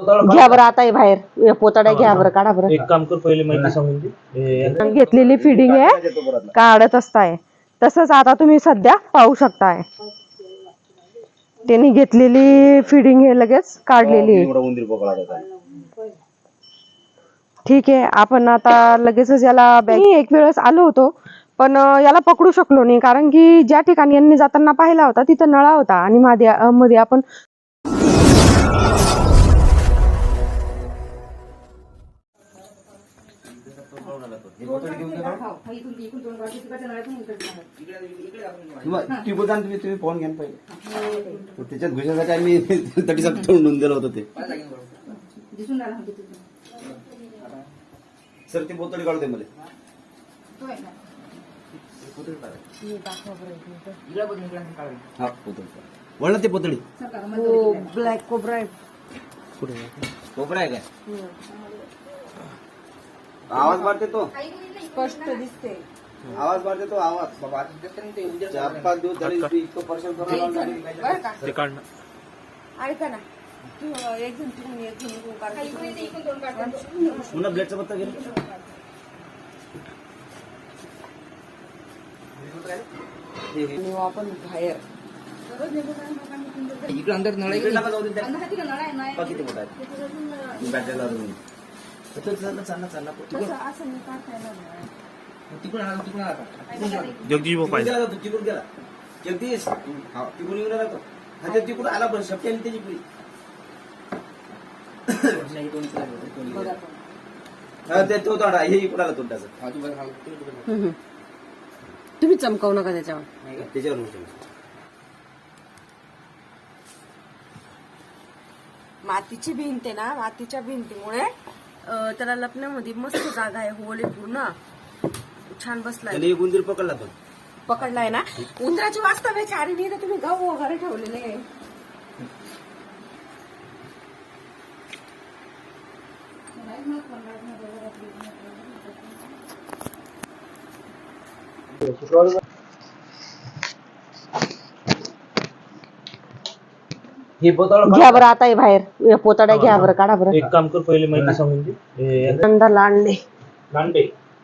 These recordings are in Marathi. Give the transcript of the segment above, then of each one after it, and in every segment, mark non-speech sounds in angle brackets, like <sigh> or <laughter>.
घ्या बरं आता हे बाहेर. पोतड्या घ्या बरं काढा बरं. एक काम कर पहिले माहिती सांगून दे. हे घेतलेली फिडिंग आहे काढत असताय. तसंच आता तुम्ही सध्या पाहू शकताय. त्यांनी घेतलेली फिडिंग हे लगेच काढलेली. आहे उंदीर पकडा त्याचा ठीक आहे आपण आता लगेचच याला बॅग मी एक वेळेस आलो होतो पण अं, याला पकडू शकलो नाही कारण की ज्या ठिकाणी यांनी जाताना पाहिला होता तिथं नळा होता आणि मध्ये आपण टिबल तुम्ही तुम्ही फोन घ्या ना पहिले. तर त्याच्यात घुसायसाठी आम्ही <laughs> तटीचा तोंडून दिलं होतं ते. सर ती बोतडी काढू दे मला. हा बोतडी वळ ना ते बोतडी. ब्लॅक कोबरा कोपरा आहे. काय? आवाज वाढते तो. स्पष्ट दिसते. आवाज वाढते तो आवाज. बाबा चार पाच दिवस झाले इतकं परेशान करून ते. ऐका ना. एक जण एक जण पुन्हा ब्लेडचा पत्ता हे- हे- आपण बाहेर. इकडे अंदर नळ इकडे नका जाऊ दे त्या. पहा किती मोठा आहे बॅटरी लावून ये. तर तो चालला चालला चालला. तिकडून तिकडून आला तिकडून आला तिकडून आला. जगदीश भाऊ तिकडून पाहिजे. गेला तो तिकडून गेला. जगदीश हा, तिकडून येऊन तो. हा ते तिकडून आला बरं आली त्याची नाही, गेला. हा, ते तो तोंडा हे इकडून आला तोंडाचा तुम्ही चमकावू नका त्याच्यावर. त्याच्यावर उचल. मातीची भिंत आहे ना मातीच्या भिंतीमुळे त्याला लपण्यामध्ये मस्त जागा आहे होल आहे पूर्ण. छान बसलाय. एक उंदीर पकडला तो पकडलाय ना? उंदराची वास्तव्याची आणि नाही तर तुम्ही गहू वगैरे ठेवलेले आहे. हे घ्या बरं आता हे बाहेर. पोतड्या घ्या बरं काढा बरं. एक काम कर पहिले माहिती सांगून दे हे आनंद लांडे. लांडे.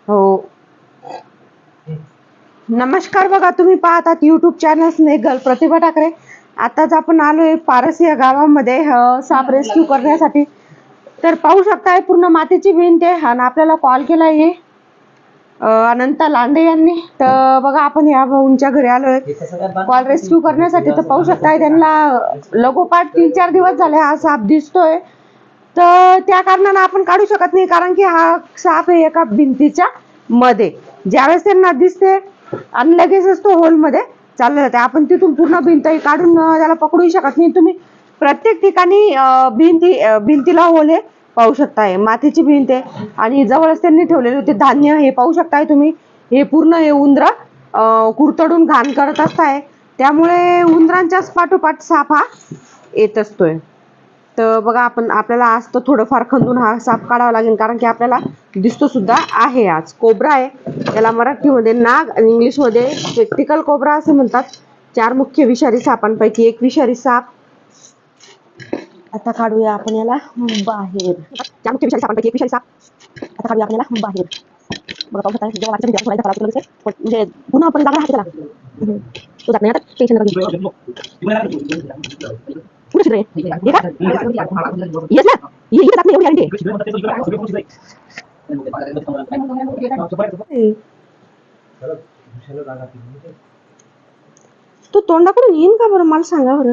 हो. नमस्कार बघा तुम्ही पाहतात युट्यूब चॅनल स्नेगल प्रतिभा ठाकरे. आताच आपण आलोय पारस या गावामध्ये अं, साप रेस्क्यू करण्यासाठी. तर पाहू शकताय पूर्ण मातीची भिंत आहे. आणि आपल्याला कॉल केला आहे अनंत लांडे यांनी. तर बघा आपण या भाऊंच्या घरी आलोय. कॉल रेस्क्यू करण्यासाठी तर पाहू शकताय त्यांना लगोपाठ तीन चार दिवस झाले हा साप दिसतोय. तर त्या कारणानं आपण काढू शकत नाही कारण की हा साप आहे एका भिंतीच्या मध्ये. ज्यावेळेस त्यांना दिसते आणि लगेचच तो होलमध्ये चालले जाते. आपण तिथून पूर्ण भिंतही काढून त्याला पकडू शकत नाही. तुम्ही प्रत्येक ठिकाणी भिंती भिंतीला होल आहे. पाहू शकताय. मातीची भिंत आहे आणि जवळच त्यांनी ठेवलेले होते. धान्य हे पाहू शकताय तुम्ही. हे पूर्ण हे उंदर कुरतडून घाण करत असताय. त्यामुळे उंदरांच्याच पाठोपाठ साप हा येत असतोय. तर बघा आपण आपल्याला आज तर थोडंफार खंदून हा साप काढावा लागेल. कारण की आपल्याला दिसतो सुद्धा आहे आज. कोबरा आहे. त्याला मराठीमध्ये नाग आणि इंग्लिशमध्ये स्पेक्टिकल कोबरा असे म्हणतात. चार मुख्य विषारी सापांपैकी एक विषारी साप आता काढूया आपण याला बाहेर चार मुख्य विषारी सापांपैकी एक विषारी साप आता काढूया आपण याला बाहेर बघा पाहू शकता जेव्हा वाटतं तेव्हा सोडायचा खराब केलं पण म्हणजे पुन्हा आपण जागा राहते त्याला हम्म. तो जात नाही आता टेन्शन नका घेऊ. पुढे शिरे हे का येस ना ये इकडे जात नाही एवढी गॅरंटी तो तोंडाकडून येईन का बरं मला सांगा बरं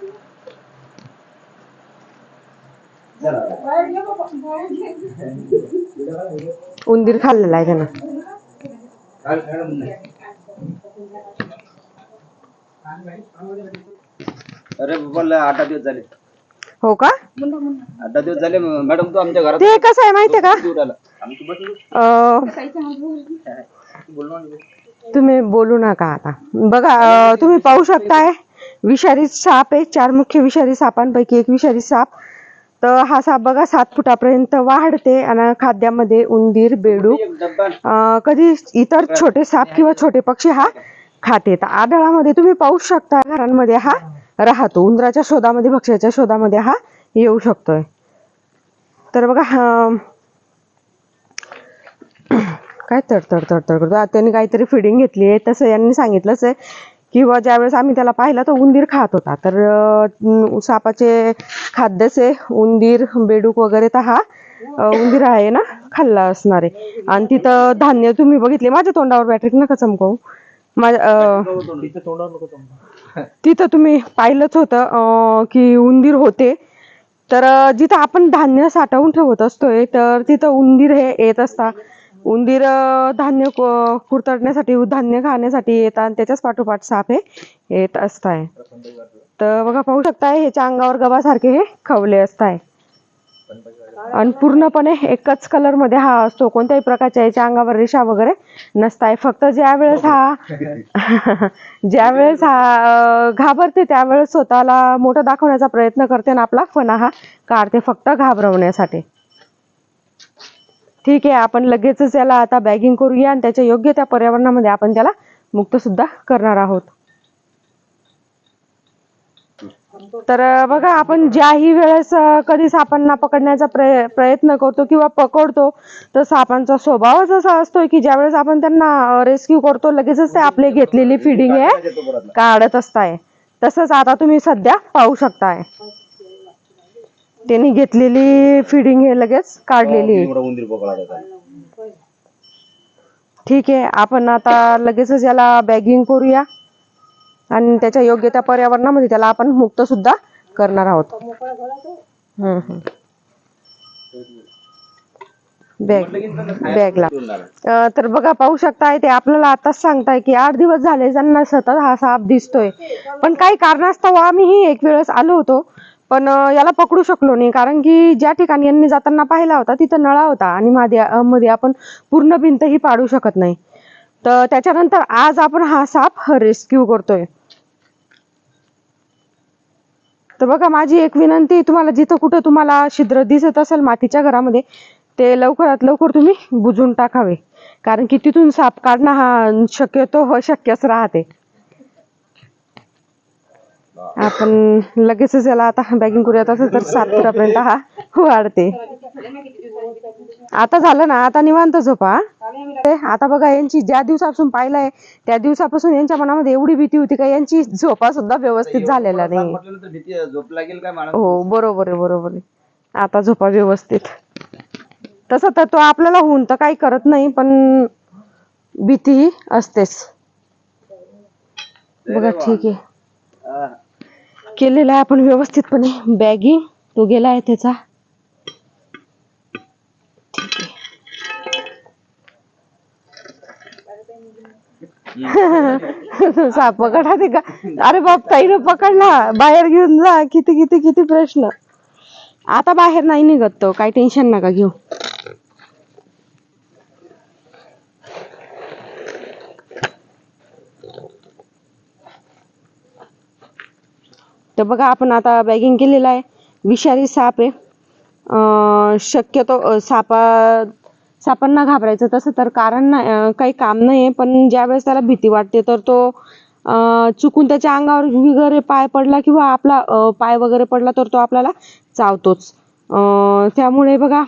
उंदीर खाल्लेला आहे त्यानं. अरे आठ दिवस झाले. हो का? आठ दिवस झाले मॅडम तू आमच्या घरात ते कसं आहे माहितीये का? दूर आला. अं, ना. तुम्ही बोलू नका आता. बघा अं, तुम्ही पाहू शकताय विषारी साप आहे चार मुख्य विषारी सापांपैकी एक विषारी साप. तर हा साप बघा सात फुटापर्यंत वाढते आणि खाद्यामध्ये उंदीर बेडूक कधी इतर छोटे साप किंवा छोटे पक्षी हा खाते तर आढळामध्ये तुम्ही पाहू शकता घरांमध्ये हा राहतो. उंदराच्या शोधामध्ये भक्ष्याच्या शोधामध्ये हा येऊ शकतोय. तर बघा काय तडतड तडतड करतो त्यांनी काहीतरी फिडिंग घेतली आहे. तसं यांनी सांगितलंच आहे. किंवा ज्यावेळेस आम्ही त्याला पाहिलं तर उंदीर खात होता. तर सापाचे खाद्यचे उंदीर बेडूक वगैरे तर हा उंदीर आहे ना खाल्ला असणार. आहे आणि तिथं धान्य तुम्ही बघितले माझ्या तोंडावर बॅटरी नका चमकवू. माझ्या तिथं तुम्ही पाहिलंच होतं की उंदीर होते. तर जिथं आपण धान्य साठवून ठेवत असतोय तर तिथं उंदीर हे येत असतात उंदीर धान्य कुरतडण्यासाठी धान्य खाण्यासाठी येतात आणि त्याच्याच पाठोपाठ साप हे येत असताय. तर बघा पाहू शकताय ह्याच्या अंगावर गव्हासारखे हे खवले असताय. आणि पूर्णपणे एकच कलरमध्ये हा असतो. कोणत्याही प्रकारच्या याच्या अंगावर रेषा वगैरे नसताय. फक्त ज्या वेळेस हा <laughs> ज्या वेळेस हा घाबरते त्यावेळेस स्वतःला मोठं दाखवण्याचा प्रयत्न करते आणि आपला फणा हा काढते फक्त घाबरवण्यासाठी. ठीक आहे आपण लगेचच याला आता बॅगिंग करूया आणि त्याच्या योग्य त्या पर्यावरणामध्ये आपण त्याला मुक्त सुद्धा करणार आहोत. तर बघा आपण ज्याही वेळेस कधी सापांना पकडण्याचा प्रय प्रयत्न करतो किंवा पकडतो तर सापांचा स्वभावच असा असतो की ज्यावेळेस आपण त्यांना रेस्क्यू करतो लगेचच ते आपले घेतलेली फिडिंग आहे काढत असताय. तसंच आता तुम्ही सध्या पाहू शकताय. त्यांनी घेतलेली फिडिंग हे लगेच काढलेली आहे. ठीक आहे आपण आता लगेचच याला बॅगिंग करूया. आणि त्याच्या योग्य त्या पर्यावरणामध्ये त्याला आपण मुक्त सुद्धा करणार आहोत. बॅग बॅगला तर बघा पाहू शकताय ते आपल्याला आताच सांगताय की आठ दिवस झाले ज्यांना सतत हा साप दिसतोय. पण काही कारणास्तव आम्हीही एक वेळेस आलो होतो. पण याला पकडू शकलो नाही. कारण की ज्या ठिकाणी यांनी जाताना पाहिला होता तिथं नळा होता आणि मध्ये मध्ये आपण पूर्ण भिंतही पाडू शकत नाही. तर त्याच्यानंतर आज आपण हा साप रेस्क्यू करतोय. तर बघा माझी एक विनंती तुम्हाला जिथं कुठं तुम्हाला छिद्र दिसत असेल मातीच्या घरामध्ये ते लवकरात लवकर तुम्ही बुजून टाकावे. कारण की तिथून साप काढणं हा शक्यतो अशक्यच राहते. आपण लगेचच याला आता बॅगिंग करूयात असं तर सात फुटापर्यंत हा वाढते. आता झालं ना आता निवांत झोपा ते आता बघा यांची ज्या दिवसापासून पाहिलंय त्या दिवसापासून यांच्या मनामध्ये एवढी भीती होती का यांची झोपा सुद्धा व्यवस्थित झालेला नाही. हो बरोबर आहे बरोबर आहे. आता झोपा व्यवस्थित. तसं तर तो आपल्याला होऊन तर काही करत नाही पण भीती असतेच. बघा ठीक आहे. केलेला आहे. आपण व्यवस्थितपणे बॅगिंग तो गेला आहे त्याचा. साप पकडा ते का? अरे बाप ताईनं पकडला. बाहेर घेऊन जा. किती किती किती प्रश्न. आता बाहेर नाही निघत तो. काही टेन्शन नका घेऊ. तर बघा आपण आता बॅगिंग केलेलं आहे. विषारी साप आहे. अं, शक्यतो सापा सापांना घाबरायचं तसं तर कारण नाही काही काम नाही पण ज्यावेळेस त्याला भीती वाटते तर तो चुकून त्याच्या अंगावर वगैरे पाय पडला किंवा आपला पाय वगैरे पडला तर तो आपल्याला चावतोच. अं, त्यामुळे बघा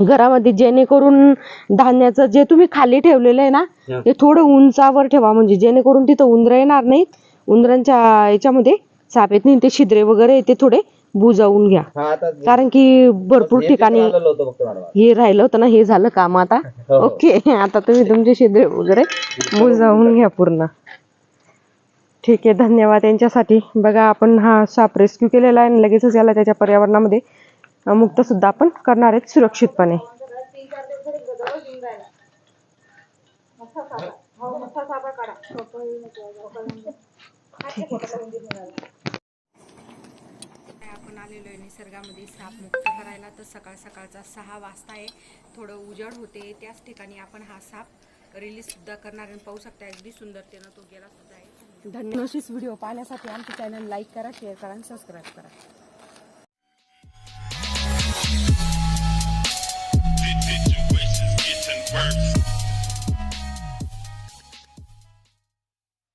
घरामध्ये जेणेकरून धान्याचं जे तुम्ही खाली ठेवलेलं आहे ना. ते थोडं उंचावर ठेवा. म्हणजे जेणेकरून तिथं उंदरं येणार नाहीत. उंदरांच्या याच्यामध्ये साप येत नाही ते छिद्रे वगैरे ते थोडे बुजवून घ्या. हा आता कारण की भरपूर हे ठिकाणी चित्र आलेलं होतं फक्त मॅडम हे राहिलं होतं ना हे झालं काम आता. <laughs> हो. ओके आता तुम्ही तुमचे शिदे वगैरे बुजवून घ्या पूर्ण. ठीक आहे धन्यवाद यांच्यासाठी. बघा आपण हा साप रेस्क्यू केलेला आहे आणि लगेचच याला त्याच्या पर्यावरणामध्ये अं, मुक्त सुद्धा आपण करणार आहेत सुरक्षितपणे. आपण आलेलो आहे निसर्गामध्ये साप मुक्त करायला. तर सकाळ सकाळचा सहा वाजता आहे. थोडं उजड होते. त्याच ठिकाणी आपण हा साप रिलीजसुद्धा करणार आणि पाहू शकता अगदी सुंदरतेनं तो गेला सुद्धा आहे. धन्यवाद. व्हिडिओ पाहण्यासाठी आमचे चॅनल लाईक करा शेअर करा आणि सबस्क्राईब करा.